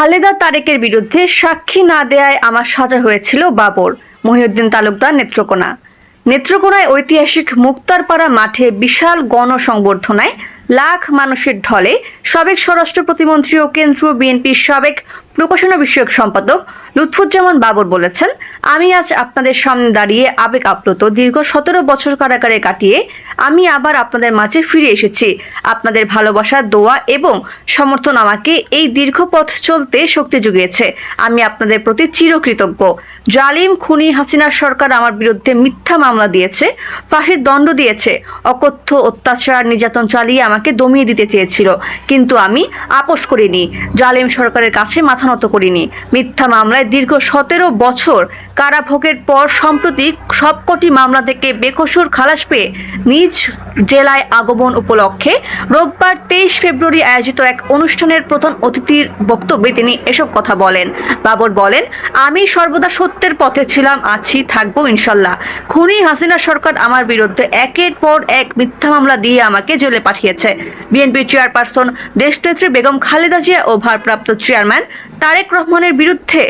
খালেদা তারেকের বিরুদ্ধে সাক্ষী না দেয়ায় আমার সাজা হয়েছিল বাবর, মহিউদ্দিন তালুকদার নেত্রকোনা। নেত্রকোনায় ঐতিহাসিক মুক্তারপাড়া মাঠে বিশাল গণসংবর্ধনায় লাখ মানুষের ঢলে, সাবেক স্বরাষ্ট্র প্রতিমন্ত্রী ও কেন্দ্রীয় বিএনপির সাবেক প্রকাশনা বিষয়ক সম্পাদক লুৎফুজ্জামান বাবর বলেছেন, আমি আজ আপনাদের সামনে দাঁড়িয়ে আবেগ আপ্লুত। দীর্ঘ সতেরো বছর কারাগারে কাটিয়ে আমি আবার আপনাদের মাঝে ফিরে এসেছি। আপনাদের ভালোবাসা, দোয়া এবং সমর্থন আমাকে এই দীর্ঘ পথ চলতে শক্তি জুগিয়েছে। আমি আপনাদের প্রতি চিরকৃতজ্ঞ। জালিম খুনি হাসিনা সরকার আমার বিরুদ্ধে মিথ্যা মামলা দিয়েছে, ফাঁসির দণ্ড দিয়েছে, অকথ্য অত্যাচার, নির্যাতন চালিয়ে আমাকে দমিয়ে দিতে চেয়েছিল। কিন্তু আমি আপোষ করিনি। জালিম সরকারের কাছে মাথা নত করিনি। মিথ্যা মামলায় দীর্ঘ সতেরো বছর কারাভোগের পর সম্প্রতি সবকটি মামলা থেকে বেকসুর খালাস পেয়ে নিজ জেলায় আগমন উপলক্ষে রোববার তেইশ ফেব্রুয়ারি আয়োজিত এক অনুষ্ঠানের প্রধান অতিথির বক্তব্যে তিনি এসব কথা বলেন। বাবর বলেন, আমি সর্বদা সত্যের পথে ছিলাম, আছি, থাকব, ইনশাল্লাহ। খুনি হাসিনা সরকার আমার বিরুদ্ধে একের পর এক মিথ্যা মামলা দিয়ে আমাকে জেলে পাঠিয়েছে। বিএনপি চেয়ারপারসন দেশনেত্রী বেগম খালেদা জিয়া ও ভারপ্রাপ্ত চেয়ারম্যান তারেক রহমানের বিরুদ্ধে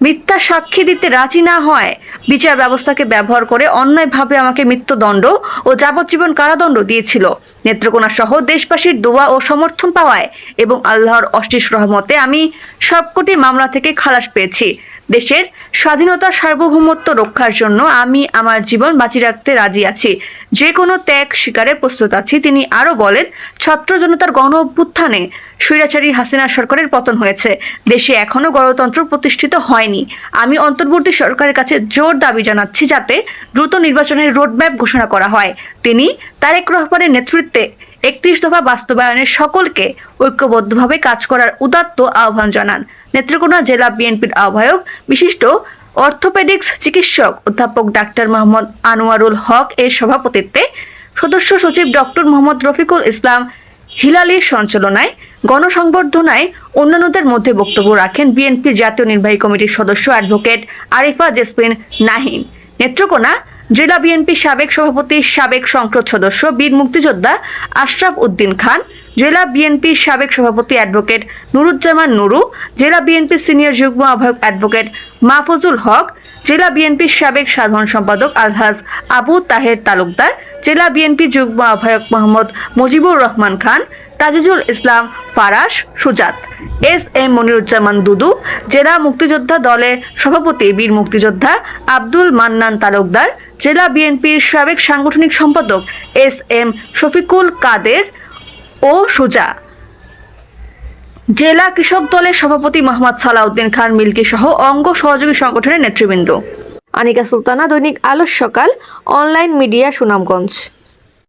মিথ্যা সাক্ষী দিতে রাজি না হয়। বিচার ব্যবস্থাকে ব্যবহার করে অন্যায়ভাবে আমাকে মৃত্যুদণ্ড ও যাবজ্জীবন কারাদণ্ড দিয়েছিল। নেত্রকোনা সহ দেশবাসীর দোয়া ও সমর্থন পাওয়ায় এবং আল্লাহর অষ্টিস রহমতে আমি সবকটি মামলা থেকে খালাস পেয়েছি। দেশের স্বাধীনতা সার্বভৌমত্ব রক্ষার জন্য আমি আমার জীবন বাঁচিয়ে রাখতে রাজি আছি। যে কোনো ত্যাগ স্বীকারে প্রস্তুত আছি। তিনি আরও বলেন, ছাত্র জনতার গণ অভ্যুত্থানে স্বৈরাচারী হাসিনা সরকারের পতন হয়েছে। দেশে এখনও গণতন্ত্র প্রতিষ্ঠিত হয়নি। আমি অন্তর্বর্তী সরকারের কাছে জোর দাবি জানাচ্ছি যাতে দ্রুত নির্বাচনের রোডম্যাপ ঘোষণা করা হয়। তিনি তারেক রহমানের নেতৃত্বে একত্রিশ দফা বাস্তবায়নের সকলকে ঐক্যবদ্ধভাবে কাজ করার উদাত্ত আহ্বান জানান। নেত্রকোনা জেলা বিএনপির আহ্বায়ক বিশিষ্ট অর্থোপেডিক্স চিকিৎসক অধ্যাপক ডাক্তার মোহাম্মদ আনোয়ারুল হক এর সভাপতিত্বে সদস্য সচিব ডক্টর মোহাম্মদ রফিকুল ইসলাম হিলালির সঞ্চালনায়, গণসংবর্ধনায় অন্যান্যদের মধ্যে বক্তব্য রাখেন বিএনপির জাতীয় নির্বাহী কমিটির সদস্য অ্যাডভোকেট আরিফা জেসমিন নাহিন। নেত্রকোনা জেলা বিএনপির সাবেক সভাপতি, সাবেক সংসদ সদস্য, বীর মুক্তিযোদ্ধা আশরাফ উদ্দিন খান, জেলা বিএনপির সাবেক সভাপতি অ্যাডভোকেট নুরুজ্জামান নুরু, জেলা বিএনপির সিনিয়র যুগ্ম আহ্বায়ক অ্যাডভোকেট মাহফুজুল হক, জেলা বিএনপির সাবেক সাধারণ সম্পাদক আলহাজ আবু তাহের তালুকদার জেলা বিএনপি যুগ্ম আহ্বায়ক মোহাম্মদ মুজিবুর রহমান খান, তাজিজুল ইসলাম ফারাস সুজাত। এস এম মনিরুজ্জামান দুদু, জেলা মুক্তিযোদ্ধা দলের সভাপতি বীর মুক্তিযোদ্ধা আব্দুল মান্নান তালুকদার, জেলা বিএনপির সাবেক সাংগঠনিক সম্পাদক এস এম শফিকুল কাদের ও সুজা। জেলা কৃষক দলের সভাপতি মোহাম্মদ সালাউদ্দিন খান মিল্কি সহ অঙ্গ সহযোগী সংগঠনের নেতৃবৃন্দ। আনিকা সুলতানা দৈনিক আলোর সকাল অনলাইন মিডিয়া সুনামগঞ্জ।